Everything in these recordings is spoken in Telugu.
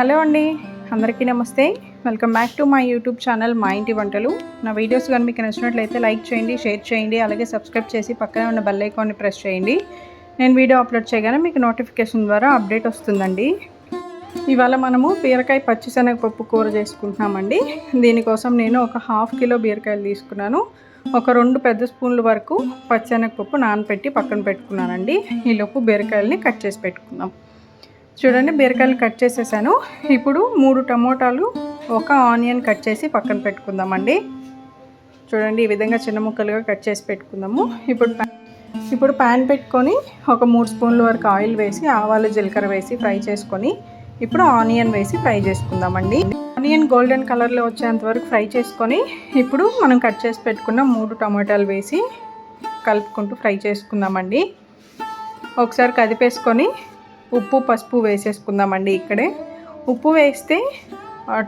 హలో అండి అందరికీ నమస్తే. Welcome back to my YouTube channel మా ఇంటి వంటలు. నా వీడియోస్ కానీ మీకు నచ్చినట్లయితే లైక్ చేయండి షేర్ చేయండి అలాగే సబ్స్క్రైబ్ చేసి పక్కనే ఉన్న బెల్ ఐకాన్ని ప్రెస్ చేయండి. నేను వీడియో అప్లోడ్ చేయగానే మీకు నోటిఫికేషన్ ద్వారా అప్డేట్ వస్తుందండి. ఇవాళ మనము బీరకాయ పచ్చిశనగపప్పు కూర చేసుకుంటున్నామండి. దీనికోసం నేను ఒక హాఫ్ కిలో బీరకాయలు తీసుకున్నాను. ఒక రెండు పెద్ద స్పూన్ల వరకు పచ్చిశనగపప్పు నానబెట్టి పక్కన పెట్టుకున్నానండి. ఈలోపు బీరకాయలని కట్ చేసి పెట్టుకుందాం. చూడండి బీరకాయలు కట్ చేసేసాను. ఇప్పుడు మూడు టమోటాలు ఒక ఆనియన్ కట్ చేసి పక్కన పెట్టుకుందామండి. చూడండి ఈ విధంగా చిన్న ముక్కలుగా కట్ చేసి పెట్టుకుందాము. ఇప్పుడు ఇప్పుడు ప్యాన్ పెట్టుకొని ఒక మూడు స్పూన్ల వరకు ఆయిల్ వేసి ఆవాలు జీలకర్ర వేసి ఫ్రై చేసుకొని ఇప్పుడు ఆనియన్ వేసి ఫ్రై చేసుకుందామండి. ఆనియన్ గోల్డెన్ కలర్లో వచ్చేంత వరకు ఫ్రై చేసుకొని ఇప్పుడు మనం కట్ చేసి పెట్టుకున్న మూడు టమాటాలు వేసి కలుపుకుంటూ ఫ్రై చేసుకుందామండి. ఒకసారి కదిపేసుకొని ఉప్పు పసుపు వేసేసుకుందామండి ఇక్కడే. ఉప్పు వేస్తే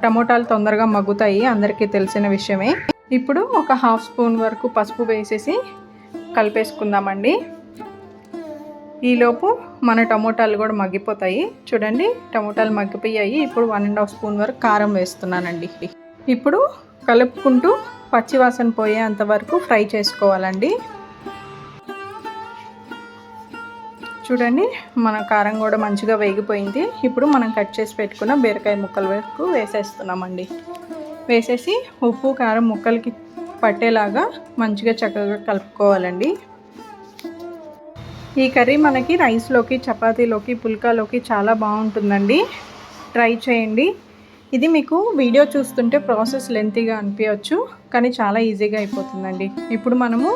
టమోటాలు తొందరగా మగ్గుతాయి అందరికీ తెలిసిన విషయమే. ఇప్పుడు ఒక హాఫ్ స్పూన్ వరకు పసుపు వేసేసి కలిపేసుకుందామండి. ఈలోపు మన టమోటాలు కూడా మగ్గిపోతాయి. చూడండి టమోటాలు మగ్గిపోయాయి. ఇప్పుడు వన్ అండ్ హాఫ్ స్పూన్ వరకు కారం వేస్తున్నానండి. ఇప్పుడు కలుపుకుంటూ పచ్చివాసన పోయేంత వరకు ఫ్రై చేసుకోవాలండి. చూడండి మన కారం కూడా మంచిగా వేగిపోయింది. ఇప్పుడు మనం కట్ చేసి పెట్టుకున్న బీరకాయ ముక్కల వరకు వేసేస్తున్నామండి. వేసేసి ఉప్పు కారం ముక్కలకి పట్టేలాగా మంచిగా చక్కగా కలుపుకోవాలండి. ఈ కర్రీ మనకి రైస్లోకి చపాతీలోకి పుల్కాలోకి చాలా బాగుంటుందండి. ట్రై చేయండి. ఇది మీకు వీడియో చూస్తుంటే ప్రాసెస్ లెంతీగా అనిపించవచ్చు కానీ చాలా ఈజీగా అయిపోతుందండి. ఇప్పుడు మనము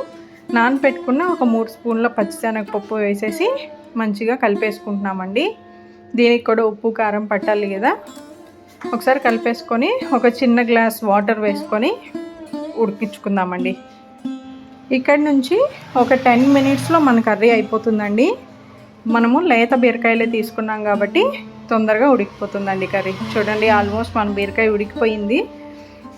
నానపెట్టుకున్న ఒక మూడు స్పూన్ల పచ్చిశనగపప్పు వేసేసి మంచిగా కలిపేసుకుంటున్నామండి. దీనికి కూడా ఉప్పు కారం పట్టాలి కదా. ఒకసారి కలిపేసుకొని ఒక చిన్న గ్లాస్ వాటర్ వేసుకొని ఉడికించుకుందామండి. ఇక్కడ నుంచి ఒక టెన్ మినిట్స్లో మన కర్రీ అయిపోతుందండి. మనము లేత బీరకాయలే తీసుకున్నాం కాబట్టి తొందరగా ఉడికిపోతుందండి కర్రీ. చూడండి ఆల్మోస్ట్ మన బీరకాయ ఉడికిపోయింది.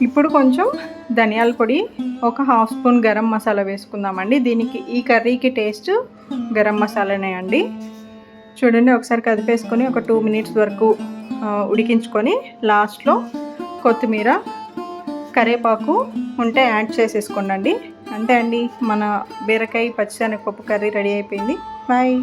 ఇప్పుడు కొంచెం ధనియాల పొడి ఒక హాఫ్ స్పూన్ గరం మసాలా వేసుకుందామండి. దీనికి ఈ కర్రీకి టేస్ట్ గరం మసాలానే అండి. చూడండి ఒకసారి కదిపేసుకొని ఒక టూ మినిట్స్ వరకు ఉడికించుకొని లాస్ట్లో కొత్తిమీర కరేపాకు ఉంటే యాడ్ చేసేసుకోండి అంతే అండి మన బీరకాయ పచ్చిశనగపప్పు కర్రీ రెడీ అయిపోయింది. బాయ్.